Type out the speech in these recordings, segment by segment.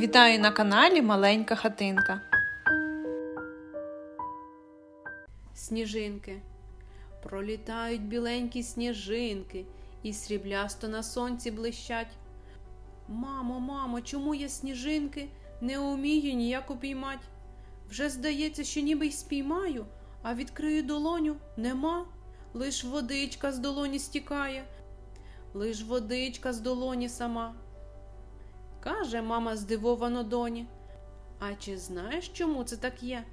Вітаю на каналі Маленька хатинка. Сніжинки. Пролітають біленькі сніжинки і сріблясто на сонці блищать. Мамо, мамо, чому я сніжинки не умію ніяк упіймать? Вже здається, що ніби й спіймаю, а відкрию долоню нема. Лиш водичка з долоні стікає, лиш водичка з долоні сама. Каже мама здивовано доні. А чи знаєш, чому це так є?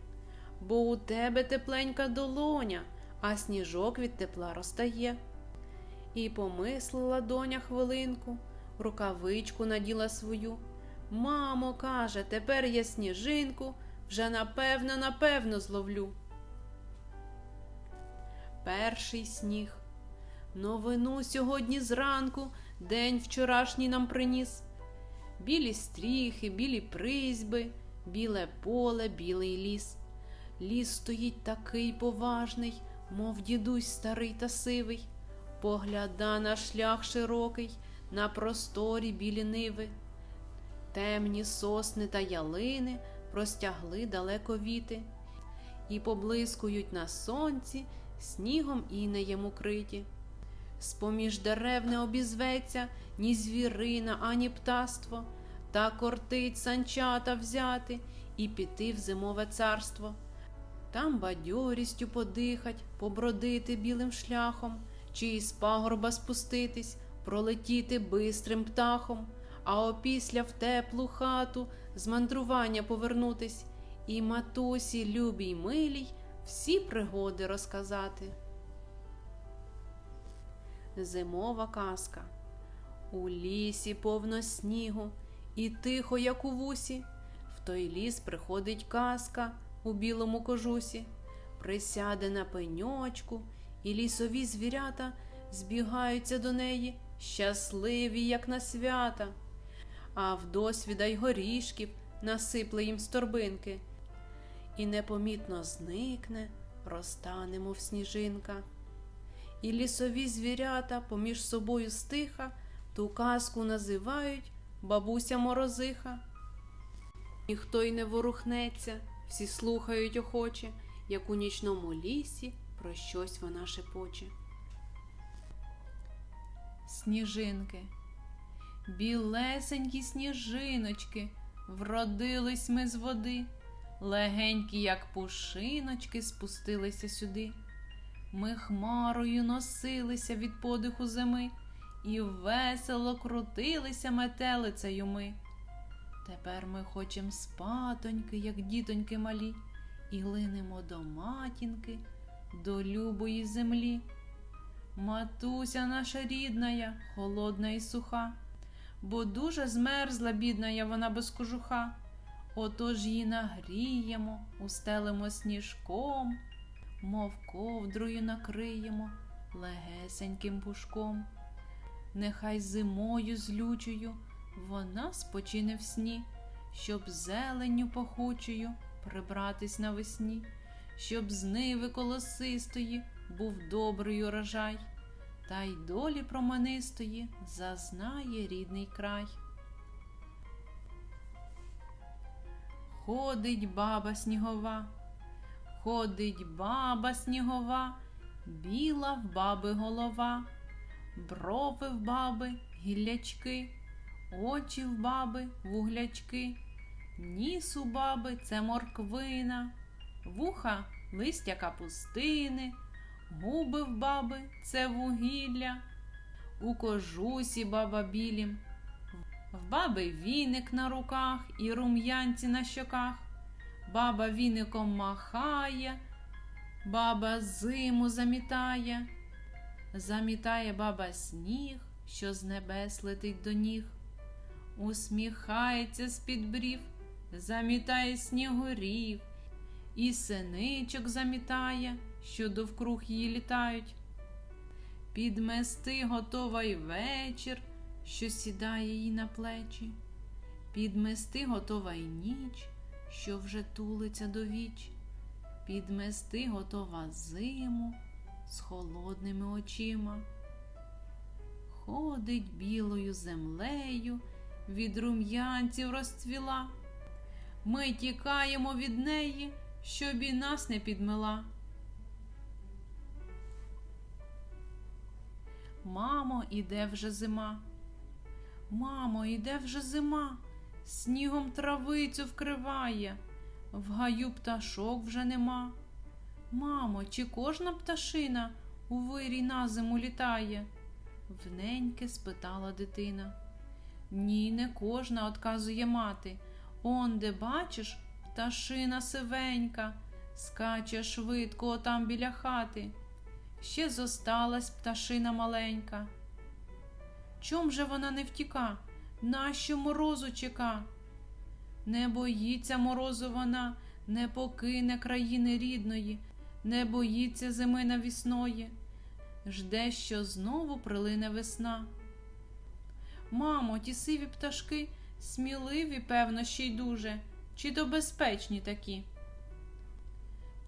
Бо у тебе тепленька долоня, а сніжок від тепла розтає. І помислила доня хвилинку, рукавичку наділа свою. Мамо, каже, тепер я сніжинку вже напевно, напевно зловлю. Перший сніг. Новину сьогодні зранку день вчорашній нам приніс. Білі стріхи, білі призьби, біле поле, білий ліс. Ліс стоїть такий поважний, мов дідусь старий та сивий, погляда на шлях широкий, на просторі білі ниви. Темні сосни та ялини простягли далеко віти, і поблискують на сонці снігом інеєм укриті. З-поміж дерев не обізветься ні звірина, ані птаство, та кортить санчата взяти і піти в зимове царство. Там бадьорістю подихать, побродити білим шляхом, чи із пагорба спуститись, пролетіти бистрим птахом, а опісля в теплу хату з мандрування повернутись, і матусі, любій милій, всі пригоди розказати. Зимова казка. У лісі повно снігу, і тихо, як у вусі, в той ліс приходить казка у білому кожусі, присяде на пеньочку, і лісові звірята збігаються до неї, щасливі, як на свята, а в досвіда й горішків насипле їм з торбинки, і непомітно зникне, розтане, мов сніжинка. І лісові звірята поміж собою стиха ту казку називають бабуся морозиха. Ніхто й не ворухнеться, всі слухають охоче, як у нічному лісі про щось вона шепоче. Сніжинки, білесенькі сніжиночки, вродились ми з води, легенькі, як пушиночки, спустилися сюди. Ми хмарою носилися від подиху зими, і весело крутилися метелицею ми. Тепер ми хочем спатоньки, як дітоньки малі, і линемо до матінки, до любої землі. Матуся наша рідная, холодна і суха, бо дуже змерзла, бідная вона без кожуха. Отож її нагріємо, устелимо сніжком, мов ковдрою накриємо легесеньким пушком. Нехай зимою злючою вона спочине в сні, щоб зеленню пахучою прибратись навесні, щоб з ниви колосистої був добрий урожай, та й долі променистої зазнає рідний край. Ходить баба снігова, ходить баба снігова, біла в баби голова, брови в баби гіллячки, очі в баби вуглячки, ніс у баби це морквина, вуха листя капустини, губи в баби це вугілля, у кожусі баба білім. В баби віник на руках і рум'янці на щоках. Баба віником махає, баба зиму замітає, замітає баба сніг, що з небес летить до ніг, усміхається з-під брів, замітає снігурів, і синичок замітає, що довкруг її літають. Підмести готова й вечір що сідає їй на плечі, підмести готова й ніч, що вже тулиться до віч, підмести готова зиму з холодними очима. Ходить білою землею від рум'янців розцвіла. Ми тікаємо від неї, щоб і нас не підмила. Мамо, іде вже зима. Мамо, іде вже зима, снігом травицю вкриває, в гаю пташок вже нема. Мамо, чи кожна пташина у вирій на зиму літає? Вненьки спитала дитина. Ні, не кожна, отказує мати. Он, де бачиш, пташина сивенька, скаче швидко отам біля хати. Ще зосталась пташина маленька. Чом же вона не втіка? Нащо морозу чека? Не боїться морозу вона, не покине країни рідної, не боїться зими навісної, жде, що знову прилине весна. Мамо, ті сиві пташки сміливі, певно, ще й дуже, чи то безпечні такі.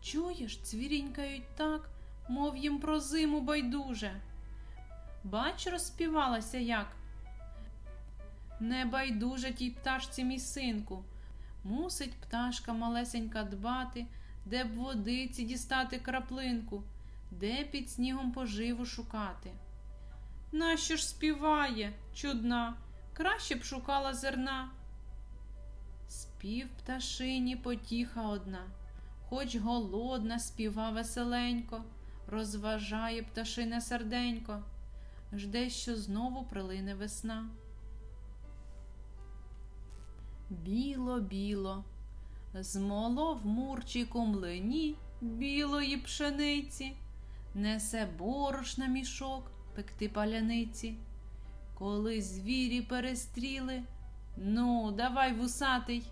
Чуєш, цвірінькають так, мов їм про зиму байдуже. Бач, розспівалася як. Не байдуже тій пташці, мій синку. Мусить пташка малесенька дбати, де б водиці дістати краплинку, де під снігом поживу шукати. Нащо ж співає, чудна, краще б шукала зерна. Спів пташині потіха одна, хоч голодна, співа веселенько, розважає пташине серденько, жде, що знову прилине весна. Біло, біло, змолов мурчику млині білої пшениці, несе борошна мішок пекти паляниці. Коли звірі перестріли, ну, давай вусатий.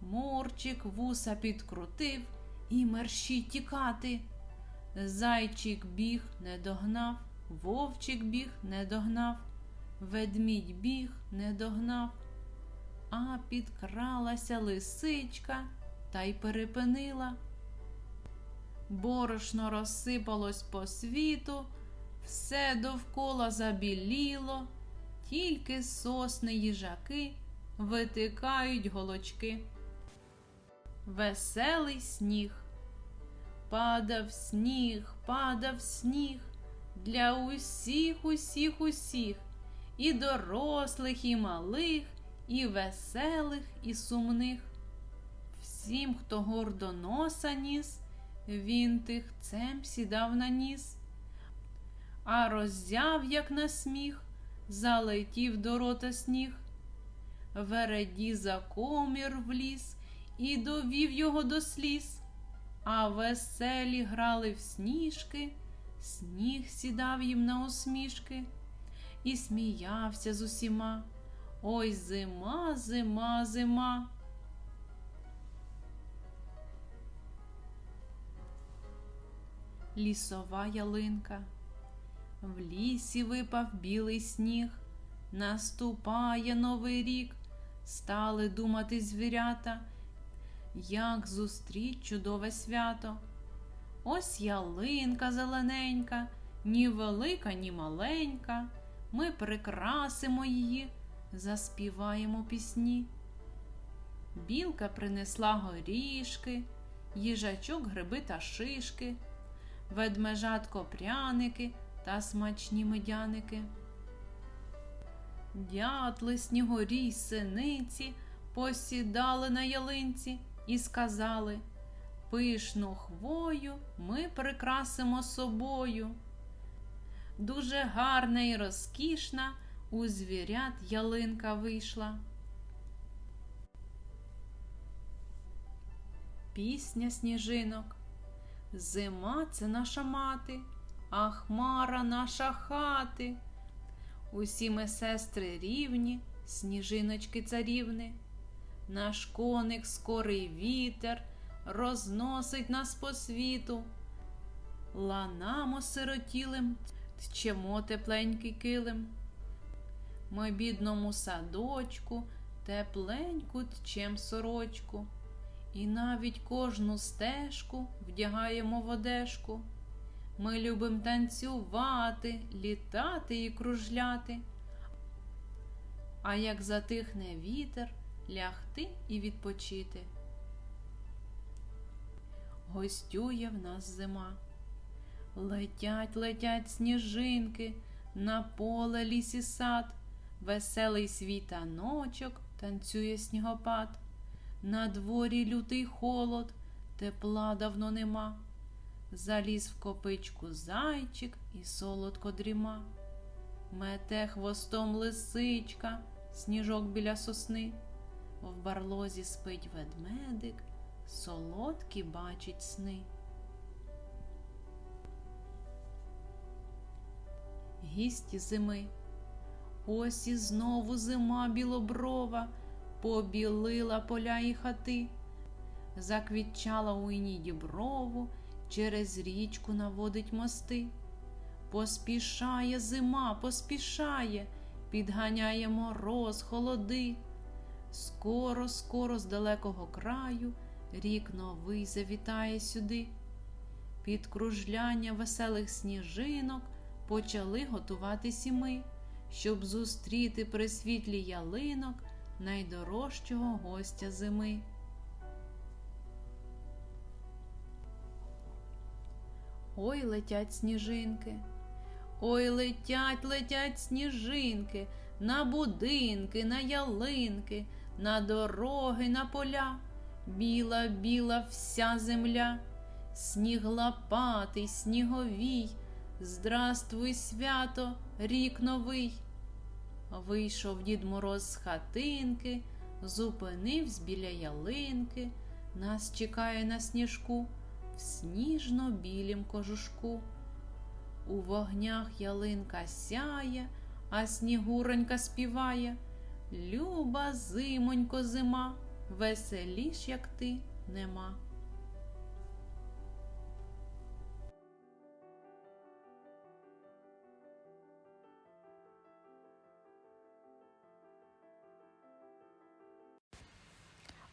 Мурчик вуса підкрутив і мерщій тікати. Зайчик біг не догнав, вовчик біг не догнав, ведмідь біг не догнав, а підкралася лисичка та й перепинила. Борошно розсипалось по світу, все довкола забіліло, тільки сосни їжаки витикають голочки. Веселий сніг. Падав сніг, падав сніг для усіх, усіх, усіх, і дорослих, і малих, і веселих, і сумних. Всім, хто гордо носа ніс, він тихцем сідав на ніс, а роззяв, як на сміх, залетів до рота сніг. Вереді за комір вліз і довів його до сліз. А веселі грали в сніжки, сніг сідав їм на усмішки і сміявся з усіма. Ой зима, зима, зима. Лісова ялинка. В лісі випав білий сніг, наступає новий рік, стали думати звірята як зустріть чудове свято. Ось ялинка зелененька, ні велика, ні маленька. Ми прикрасимо її, заспіваємо пісні. Білка принесла горішки, їжачок гриби та шишки, ведмежатко пряники та смачні медяники. Дятли, снігорі й синиці посідали на ялинці і сказали Пишну хвою ми прикрасимо собою. Дуже гарна і розкішна у звірят ялинка вийшла. Пісня сніжинок. Зима це наша мати, а хмара наша хати. Усі ми сестри рівні, сніжиночки царівни. Наш коник скорий вітер розносить нас по світу. Ланам осиротілим тчемо тепленький килим. Ми бідному садочку тепленьку тчем сорочку, і навіть кожну стежку вдягаємо в одежку. Ми любим танцювати, літати і кружляти. а як затихне вітер, лягти і відпочити. Гостює в нас зима. Летять, летять сніжинки, на поле ліс і сад, веселий світаночок танцює снігопад. На дворі лютий холод, тепла давно нема. Заліз в копичку зайчик і солодко дріма. Мете хвостом лисичка, сніжок біля сосни. В барлозі спить ведмедик, солодкі бачить сни. Гість зими. Ось і знову зима білоброва, побілила поля і хати, заквітчала у іні діброву, через річку наводить мости. Поспішає зима, поспішає, підганяє мороз, холоди. Скоро, скоро з далекого краю рік новий завітає сюди. Під кружляння веселих сніжинок почали готуватись і ми, щоб зустріти при світлі ялинок найдорожчого гостя зими. Ой, летять сніжинки. Ой, летять, летять сніжинки на будинки, на ялинки, на дороги, на поля. Біла, біла вся земля, сніг лопатий, сніговій. Здравствуй, свято, рік новий. Вийшов дід Мороз з хатинки, зупинився біля ялинки, нас чекає на сніжку в сніжно-білім кожушку. У вогнях ялинка сяє, а снігуронька співає. Люба, зимонько, зима, веселіш, як ти, нема.